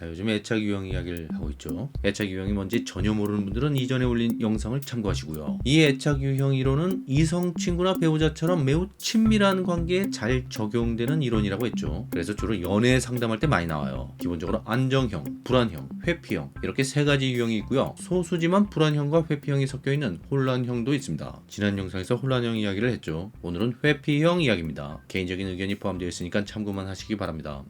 자 요즘 애착 유형 이야기를 하고 있죠. 애착 유형이 뭔지 전혀 모르는 분들은 이전에 올린 영상을 참고하시고요. 이 애착 유형 이론은 이성 친구나 배우자처럼 매우 친밀한 관계에 잘 적용되는 이론이라고 했죠. 그래서 주로 연애 상담할 때 많이 나와요. 기본적으로 안정형, 불안형, 회피형 이렇게 세 가지 유형이 있고요. 소수지만 불안형과 회피형이 섞여 있는 혼란형도 있습니다. 지난 영상에서 혼란형 이야기를 했죠. 오늘은 회피형 이야기입니다. 개인적인 의견이 포함되어 있으니까 참고만 하시기 바랍니다.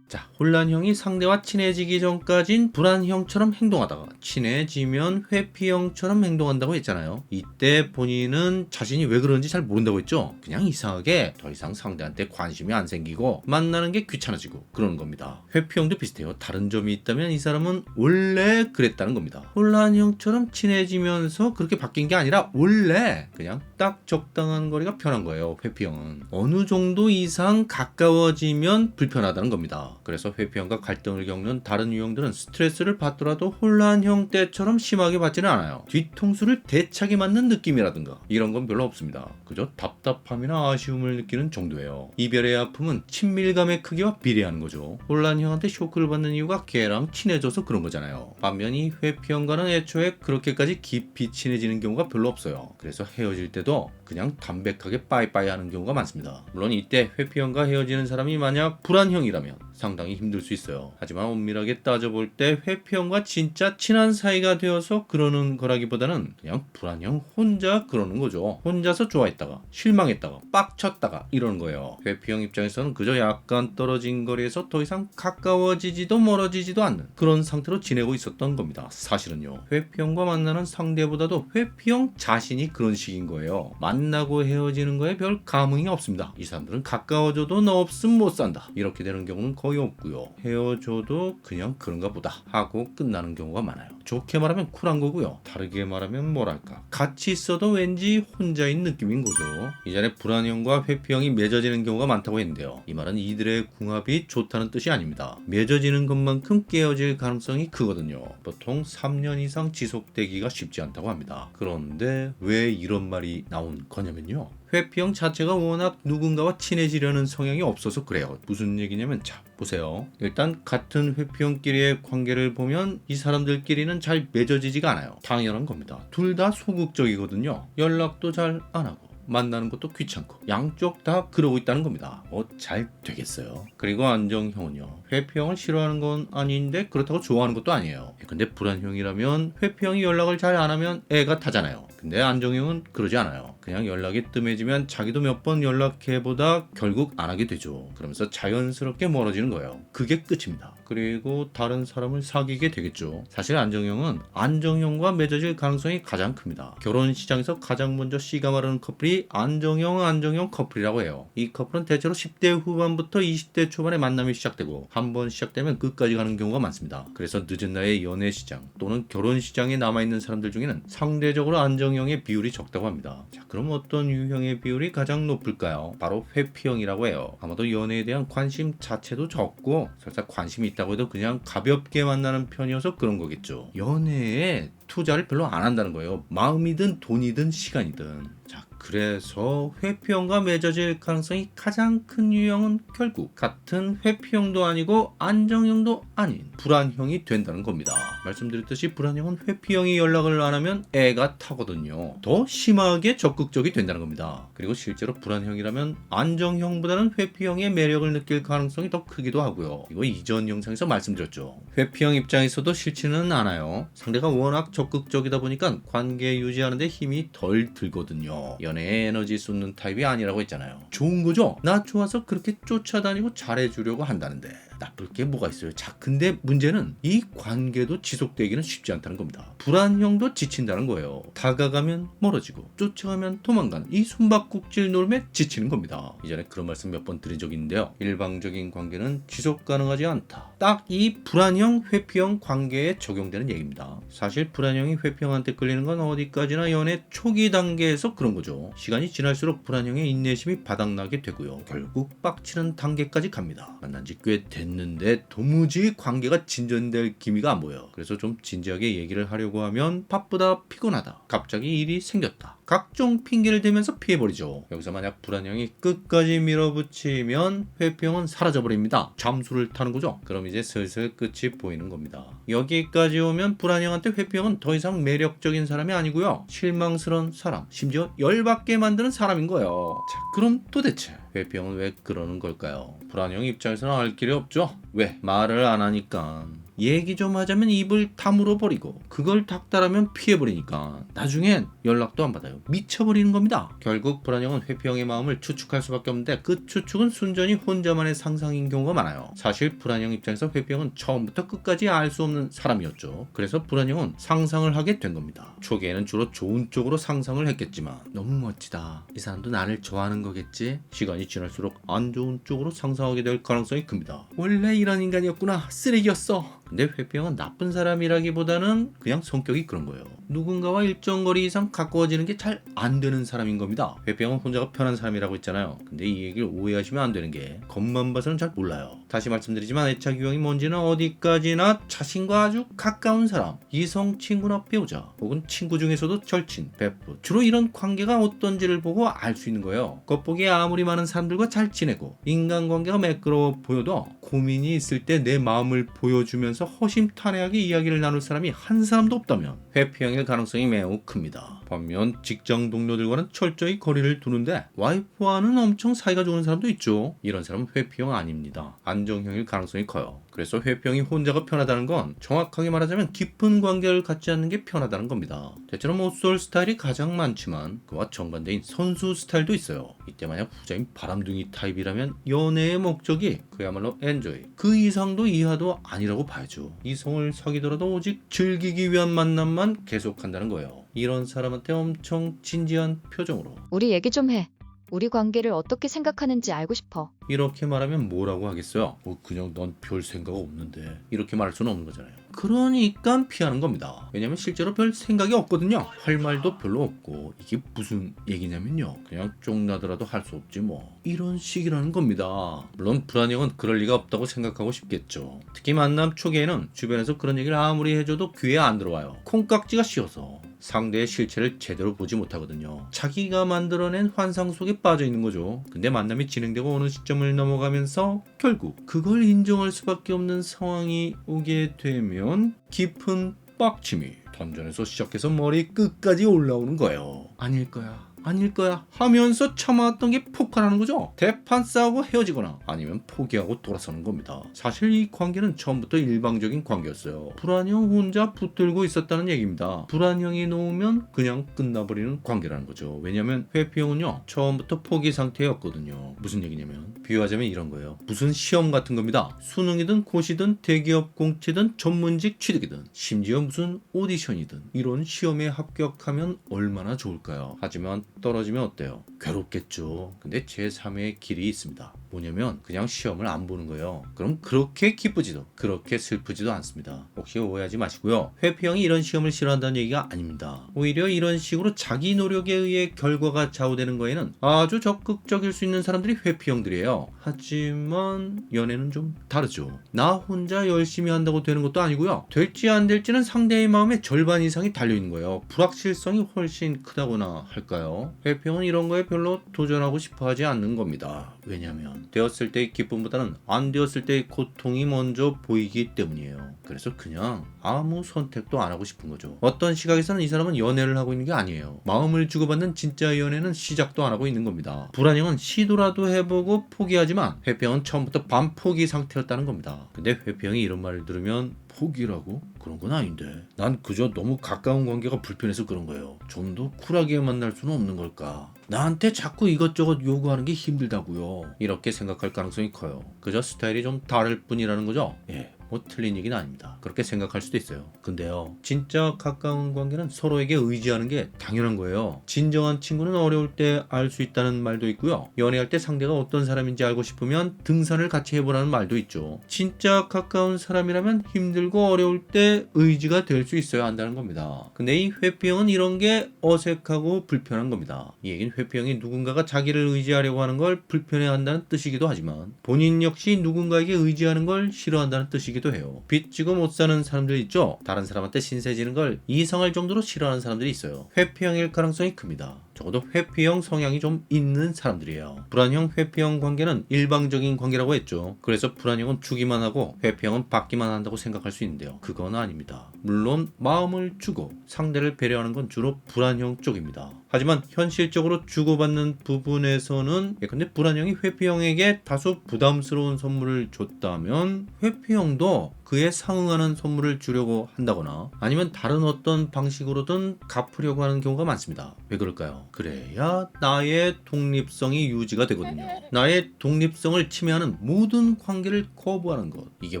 자, 혼란형이 상대와 친해지기 전까진 불안형처럼 행동하다가 친해지면 회피형처럼 행동한다고 했잖아요. 이때 본인은 자신이 왜 그런지 잘 모른다고 했죠. 그냥 이상하게 더 이상 상대한테 관심이 안 생기고 만나는 게 귀찮아지고 그러는 겁니다. 회피형도 비슷해요. 다른 점이 있다면 이 사람은 원래 그랬다는 겁니다. 혼란형처럼 친해지면서 그렇게 바뀐 게 아니라 원래 그냥 딱 적당한 거리가 편한 거예요. 회피형은 어느 정도 이상 가까워지면 불편하다는 겁니다. 그래서 회피형과 갈등을 겪는 다른 유형들은 스트레스를 받더라도 혼란형 때처럼 심하게 받지는 않아요. 뒤통수를 대차게 맞는 느낌이라든가 이런 건 별로 없습니다. 그저 답답함이나 아쉬움을 느끼는 정도예요. 이별의 아픔은 친밀감의 크기와 비례하는 거죠. 혼란형한테 쇼크를 받는 이유가 걔랑 친해져서 그런 거잖아요. 반면 이 회피형과는 애초에 그렇게까지 깊이 친해지는 경우가 별로 없어요. 그래서 헤어질 때도 그냥 담백하게 빠이빠이 하는 경우가 많습니다. 물론 이때 회피형과 헤어지는 사람이 만약 불안형이라면 상당히 힘들 수 있어요. 하지만 엄밀하게 따져볼 때 회피형과 진짜 친한 사이가 되어서 그러는 거라기보다는 그냥 불안형 혼자 그러는 거죠. 혼자서 좋아했다가 실망했다가 빡쳤다가 이러는 거예요. 회피형 입장에서는 그저 약간 떨어진 거리에서 더 이상 가까워지지도 멀어지지도 않는 그런 상태로 지내고 있었던 겁니다. 사실은요. 회피형과 만나는 상대보다도 회피형 자신이 그런 식인 거예요. 만 나고 헤어지는 거에 별 감흥이 없습니다. 이 사람들은 가까워져도 너 없으면 못 산다. 이렇게 되는 경우는 거의 없고요. 헤어져도 그냥 그런가 보다 하고 끝나는 경우가 많아요. 좋게 말하면 쿨한 거고요. 다르게 말하면 뭐랄까. 같이 있어도 왠지 혼자인 느낌인 거죠. 이전에 불안형과 회피형이 맺어지는 경우가 많다고 했는데요. 이 말은 이들의 궁합이 좋다는 뜻이 아닙니다. 맺어지는 것만큼 깨어질 가능성이 크거든요. 보통 3년 이상 지속되기가 쉽지 않다고 합니다. 그런데 왜 이런 말이 나온 거냐면요. 회피형 자체가 워낙 누군가와 친해지려는 성향이 없어서 그래요. 무슨 얘기냐면 자 보세요. 일단 같은 회피형끼리의 관계를 보면 이 사람들끼리는 잘 맺어지지가 않아요. 당연한 겁니다. 둘 다 소극적이거든요. 연락도 잘 안 하고. 만나는 것도 귀찮고 양쪽 다 그러고 있다는 겁니다. 뭐잘 되겠어요. 그리고 안정형은요. 회피형을 싫어하는 건 아닌데 그렇다고 좋아하는 것도 아니에요. 근데 불안형이라면 회피형이 연락을 잘 안 하면 애가 타잖아요. 근데 안정형은 그러지 않아요. 그냥 연락이 뜸해지면 자기도 몇 번 연락해보다 결국 안 하게 되죠. 그러면서 자연스럽게 멀어지는 거예요. 그게 끝입니다. 그리고 다른 사람을 사귀게 되겠죠. 사실 안정형은 안정형과 맺어질 가능성이 가장 큽니다. 결혼 시장에서 가장 먼저 씨가 마르는 커플이 안정형, 안정형 커플이라고 해요. 이 커플은 대체로 10대 후반부터 20대 초반에 만남이 시작되고 한 번 시작되면 끝까지 가는 경우가 많습니다. 그래서 늦은 나이에 연애 시장 또는 결혼 시장에 남아있는 사람들 중에는 상대적으로 안정형 의 비율이 적다고 합니다. 자, 그럼 어떤 유형의 비율이 가장 높을까요? 바로 회피형이라고 해요. 아마도 연애에 대한 관심 자체도 적고 설사 관심이 있다고 해도 그냥 가볍게 만나는 편이어서 그런 거겠죠. 연애에 투자를 별로 안 한다는 거예요. 마음이든 돈이든 시간이든. 자, 그래서 회피형과 맺어질 가능성이 가장 큰 유형은 결국 같은 회피형도 아니고 안정형도 아닌 불안형이 된다는 겁니다. 말씀드렸듯이 불안형은 회피형이 연락을 안 하면 애가 타거든요. 더 심하게 적극적이 된다는 겁니다. 그리고 실제로 불안형이라면 안정형보다는 회피형의 매력을 느낄 가능성이 더 크기도 하고요. 이거 이전 영상에서 말씀드렸죠. 회피형 입장에서도 싫지는 않아요. 상대가 워낙 적극적이다 보니까 관계 유지하는데 힘이 덜 들거든요. 연 애에 에너지 쏟는 타입이 아니라고 했잖아요. 좋은 거죠? 나 좋아서 그렇게 쫓아다니고 잘해주려고 한다는데 나쁠 게 뭐가 있어요? 자, 근데 문제는 이 관계도 지속되기는 쉽지 않다는 겁니다. 불안형도 지친다는 거예요. 다가가면 멀어지고 쫓아가면 도망가는 이 숨바꼭질 놀매 지치는 겁니다. 이전에 그런 말씀 몇 번 드린 적 있는데요. 일방적인 관계는 지속 가능하지 않다. 딱 이 불안형, 회피형 관계에 적용되는 얘기입니다. 사실 불안형이 회피형한테 끌리는 건 어디까지나 연애 초기 단계에서 그런 거죠. 시간이 지날수록 불안형의 인내심이 바닥나게 되고요. 결국 빡치는 단계까지 갑니다. 만난 지 꽤 됐는데 도무지 관계가 진전될 기미가 안 보여. 그래서 좀 진지하게 얘기를 하려고 하면 바쁘다, 피곤하다, 갑자기 일이 생겼다. 각종 핑계를 대면서 피해버리죠. 여기서 만약 불안형이 끝까지 밀어붙이면 회피형은 사라져버립니다. 잠수를 타는 거죠. 그럼 이제 슬슬 끝이 보이는 겁니다. 여기까지 오면 불안형한테 회피형은 더 이상 매력적인 사람이 아니고요. 실망스러운 사람, 심지어 열받게 만드는 사람인 거예요. 자, 그럼 도대체 회피형은 왜 그러는 걸까요? 불안형 입장에서는 알 길이 없죠. 왜? 말을 안 하니까. 얘기 좀 하자면 입을 다물어 버리고 그걸 닥달하면 피해 버리니까 나중엔 연락도 안 받아요. 미쳐버리는 겁니다. 결국 불안형은 회피형의 마음을 추측할 수밖에 없는데 그 추측은 순전히 혼자만의 상상인 경우가 많아요. 사실 불안형 입장에서 회피형은 처음부터 끝까지 알 수 없는 사람이었죠. 그래서 불안형은 상상을 하게 된 겁니다. 초기에는 주로 좋은 쪽으로 상상을 했겠지만 너무 멋지다. 이 사람도 나를 좋아하는 거겠지? 시간이 지날수록 안 좋은 쪽으로 상상하게 될 가능성이 큽니다. 원래 이런 인간이었구나. 쓰레기였어. 근데 회피형은 나쁜 사람이라기보다는 그냥 성격이 그런 거예요. 누군가와 일정 거리 이상 가까워지는 게 잘 안 되는 사람인 겁니다. 회피형은 혼자가 편한 사람이라고 했잖아요. 근데 이 얘기를 오해하시면 안 되는 게 겉만 봐서는 잘 몰라요. 다시 말씀드리지만 애착 유형이 뭔지는 어디까지나 자신과 아주 가까운 사람, 이성 친구나 배우자, 혹은 친구 중에서도 절친, 베프 주로 이런 관계가 어떤지를 보고 알 수 있는 거예요. 겉보기에 아무리 많은 사람들과 잘 지내고 인간관계가 매끄러워 보여도 고민이 있을 때 내 마음을 보여주 면서 허심탄회하게 이야기를 나눌 사람이 한 사람도 없다면 회피형일 가능성이 매우 큽니다. 반면 직장 동료들과는 철저히 거리를 두는데 와이프와는 엄청 사이가 좋은 사람도 있죠. 이런 사람은 회피형 아닙니다. 안정형일 가능성이 커요. 그래서 회피형이 혼자가 편하다는 건 정확하게 말하자면 깊은 관계를 갖지 않는 게 편하다는 겁니다. 대체로 모쏠 스타일이 가장 많지만 그와 정반대인 선수 스타일도 있어요. 이때 만약 후자인 바람둥이 타입이라면 연애의 목적이 그야말로 엔조이 그 이상도 이하도 아니라고 봐야죠. 이성을 사귀더라도 오직 즐기기 위한 만남만 계속한다는 거예요. 이런 사람한테 엄청 진지한 표정으로 우리 얘기 좀 해. 우리 관계를 어떻게 생각하는지 알고 싶어. 이렇게 말하면 뭐라고 하겠어요? 뭐 그냥 넌별 생각 없는데 이렇게 말할 수는 없는 거잖아요. 그러니까 피하는 겁니다. 왜냐면 실제로 별 생각이 없거든요. 할 말도 별로 없고 이게 무슨 얘기냐면요. 그냥 쫑나더라도 할 수 없지 뭐. 이런 식이라는 겁니다. 물론 불안형은 그럴 리가 없다고 생각하고 싶겠죠. 특히 만남 초기에는 주변에서 그런 얘기를 아무리 해줘도 귀에 안 들어와요. 콩깍지가 씌어서 상대의 실체를 제대로 보지 못하거든요. 자기가 만들어낸 환상 속에 빠져 있는 거죠. 근데 만남이 진행되고 어느 시점 을 넘어가면서 결국 그걸 인정할 수밖에 없는 상황이 오게 되면 깊은 빡침이 던전에서 시작해서 머리 끝까지 올라오는 거예요. 아닐 거야. 아닐 거야 하면서 참아왔던 게 폭발하는 거죠. 대판 싸우고 헤어지거나 아니면 포기하고 돌아서는 겁니다. 사실 이 관계는 처음부터 일방적인 관계였어요. 불안형 혼자 붙들고 있었다는 얘기입니다. 불안형이 놓으면 그냥 끝나버리는 관계라는 거죠. 왜냐면 회피형은요 처음부터 포기 상태였거든요. 무슨 얘기냐면 비유하자면 이런 거예요. 무슨 시험 같은 겁니다. 수능이든 고시든 대기업 공채든 전문직 취득이든 심지어 무슨 오디션이든 이런 시험에 합격하면 얼마나 좋을까요? 하지만 떨어지면 어때요? 괴롭겠죠. 근데 제3의 길이 있습니다. 뭐냐면 그냥 시험을 안 보는 거예요. 그럼 그렇게 기쁘지도 그렇게 슬프지도 않습니다. 혹시 오해하지 마시고요. 회피형이 이런 시험을 싫어한다는 얘기가 아닙니다. 오히려 이런 식으로 자기 노력에 의해 결과가 좌우되는 거에는 아주 적극적일 수 있는 사람들이 회피형들이에요. 하지만 연애는 좀 다르죠. 나 혼자 열심히 한다고 되는 것도 아니고요. 될지 안 될지는 상대의 마음의 절반 이상이 달려 있는 거예요. 불확실성이 훨씬 크다거나 할까요? 회피형은 이런 거에 별로 도전하고 싶어 하지 않는 겁니다. 왜냐면 되었을 때의 기쁨보다는 안 되었을 때의 고통이 먼저 보이기 때문이에요. 그래서 그냥 아무 선택도 안 하고 싶은 거죠. 어떤 시각에서는 이 사람은 연애를 하고 있는 게 아니에요. 마음을 주고받는 진짜 연애는 시작도 안 하고 있는 겁니다. 불안형은 시도라도 해보고 포기하지만 회피형은 처음부터 반포기 상태였다는 겁니다. 근데 회피형이 이런 말을 들으면 포기라고? 그런 건 아닌데. 난 그저 너무 가까운 관계가 불편해서 그런 거예요. 좀 더 쿨하게 만날 수는 없는 걸까? 나한테 자꾸 이것저것 요구하는 게 힘들다고요. 이렇게 생각할 가능성이 커요. 그저 스타일이 좀 다를 뿐이라는 거죠. 예. 뭐 틀린 얘기는 아닙니다. 그렇게 생각할 수도 있어요. 근데요, 진짜 가까운 관계는 서로에게 의지하는 게 당연한 거예요. 진정한 친구는 어려울 때 알 수 있다는 말도 있고요. 연애할 때 상대가 어떤 사람인지 알고 싶으면 등산을 같이 해보라는 말도 있죠. 진짜 가까운 사람이라면 힘들고 어려울 때 의지가 될 수 있어야 한다는 겁니다. 근데 이 회피형은 이런 게 어색하고 불편한 겁니다. 이 얘기는 회피형이 누군가가 자기를 의지하려고 하는 걸 불편해한다는 뜻이기도 하지만 본인 역시 누군가에게 의지하는 걸 싫어한다는 뜻이기도 지기도 해요. 빚 지고 못 사는 사람들 있죠? 다른 사람한테 신세 지는 걸 이상할 정도로 싫어하는 사람들이 있어요. 회피형일 가능성이 큽니다. 적어도 회피형 성향이 좀 있는 사람들이에요. 불안형 회피형 관계는 일방적인 관계라고 했죠. 그래서 불안형은 주기만 하고 회피형은 받기만 한다고 생각할 수 있는데요. 그건 아닙니다. 물론 마음을 주고 상대를 배려하는 건 주로 불안형 쪽입니다. 하지만 현실적으로 주고받는 부분에서는 예컨대 불안형이 회피형에게 다소 부담스러운 선물을 줬다면 회피형도 그에 상응하는 선물을 주려고 한다거나 아니면 다른 어떤 방식으로든 갚으려고 하는 경우가 많습니다. 왜 그럴까요? 그래야 나의 독립성이 유지가 되거든요. 나의 독립성을 침해하는 모든 관계를 거부하는 것. 이게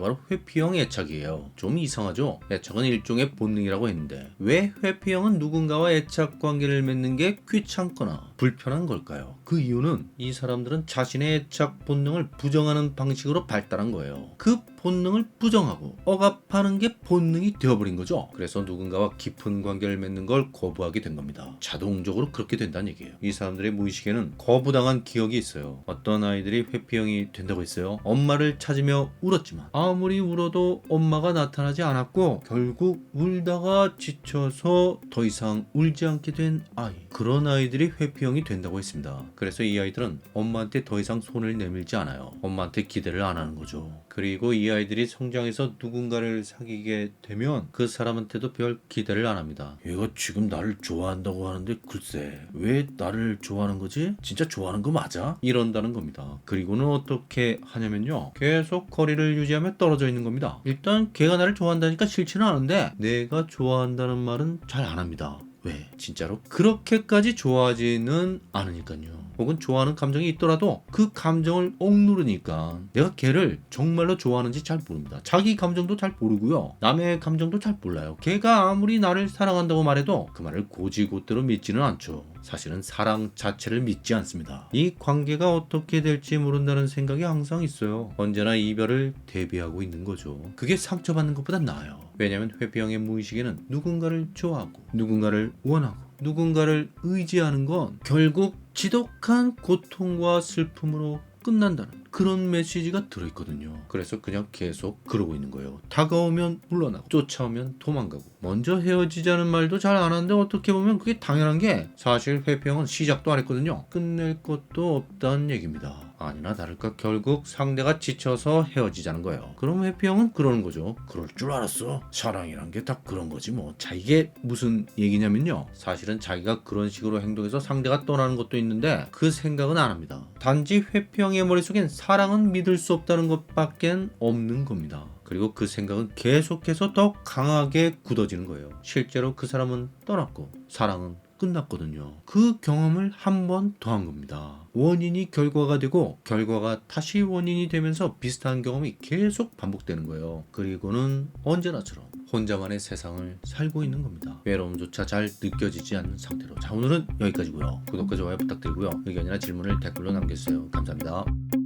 바로 회피형 애착이에요. 좀 이상하죠? 애착은 일종의 본능이라고 했는데 왜 회피형은 누군가와 애착 관계를 맺는 게 귀찮거나 불편한 걸까요? 그 이유는 이 사람들은 자신의 애착 본능을 부정하는 방식으로 발달한 거예요. 그 본능을 부정하고 억압하는 게 본능이 되어버린 거죠. 그래서 누군가와 깊은 관계를 맺는 걸 거부하게 된 겁니다. 자동적으로 그렇게 된다는 얘기예요. 이 사람들의 무의식에는 거부당한 기억이 있어요. 어떤 아이들이 회피형이 된다고 했어요. 엄마를 찾으며 울었지만 아무리 울어도 엄마가 나타나지 않았고 결국 울다가 지쳐서 더 이상 울지 않게 된 아이. 그런 아이들이 회피형 이 된다고 했습니다. 그래서 이 아이들은 엄마한테 더 이상 손을 내밀지 않아요. 엄마한테 기대를 안 하는 거죠. 그리고 이 아이들이 성장해서 누군가를 사귀게 되면 그 사람한테도 별 기대를 안 합니다. 얘가 지금 나를 좋아한다고 하는데 글쎄 왜 나를 좋아하는 거지? 진짜 좋아하는 거 맞아? 이런다는 겁니다. 그리고는 어떻게 하냐면요. 계속 거리를 유지하며 떨어져 있는 겁니다. 일단 걔가 나를 좋아한다니까 싫지는 않은데 내가 좋아한다는 말은 잘 안 합니다. 왜? 진짜로 그렇게까지 좋아하지는 않으니까요. 혹은 좋아하는 감정이 있더라도 그 감정을 억누르니까 내가 걔를 정말로 좋아하는지 잘 모릅니다. 자기 감정도 잘 모르고요. 남의 감정도 잘 몰라요. 걔가 아무리 나를 사랑한다고 말해도 그 말을 고지고대로 믿지는 않죠. 사실은 사랑 자체를 믿지 않습니다. 이 관계가 어떻게 될지 모른다는 생각이 항상 있어요. 언제나 이별을 대비하고 있는 거죠. 그게 상처받는 것보다 나아요. 왜냐하면 회피형의 무의식에는 누군가를 좋아하고 누군가를 원하고 누군가를 의지하는 건 결국 지독한 고통과 슬픔으로 끝난다는 그런 메시지가 들어있거든요. 그래서 그냥 계속 그러고 있는 거예요. 다가오면 물러나고 쫓아오면 도망가고 먼저 헤어지자는 말도 잘 안 하는데 어떻게 보면 그게 당연한 게 사실 회피형은 시작도 안 했거든요. 끝낼 것도 없다는 얘기입니다. 아니나 다를까 결국 상대가 지쳐서 헤어지자는 거예요. 그럼 회피형은 그러는 거죠. 그럴 줄 알았어. 사랑이란 게 다 그런 거지 뭐. 자 이게 무슨 얘기냐면요. 사실은 자기가 그런 식으로 행동해서 상대가 떠나는 것도 있는데 그 생각은 안 합니다. 단지 회피형의 머릿속엔 사랑은 믿을 수 없다는 것밖엔 없는 겁니다. 그리고 그 생각은 계속해서 더 강하게 굳어지는 거예요. 실제로 그 사람은 떠났고 사랑은 끝났거든요. 그 경험을 한 번 더 한 겁니다. 원인이 결과가 되고 결과가 다시 원인이 되면서 비슷한 경험이 계속 반복되는 거예요. 그리고는 언제나처럼 혼자만의 세상을 살고 있는 겁니다. 외로움조차 잘 느껴지지 않는 상태로. 자, 오늘은 여기까지고요. 구독과 좋아요 부탁드리고요. 의견이나 질문을 댓글로 남겨주세요. 감사합니다.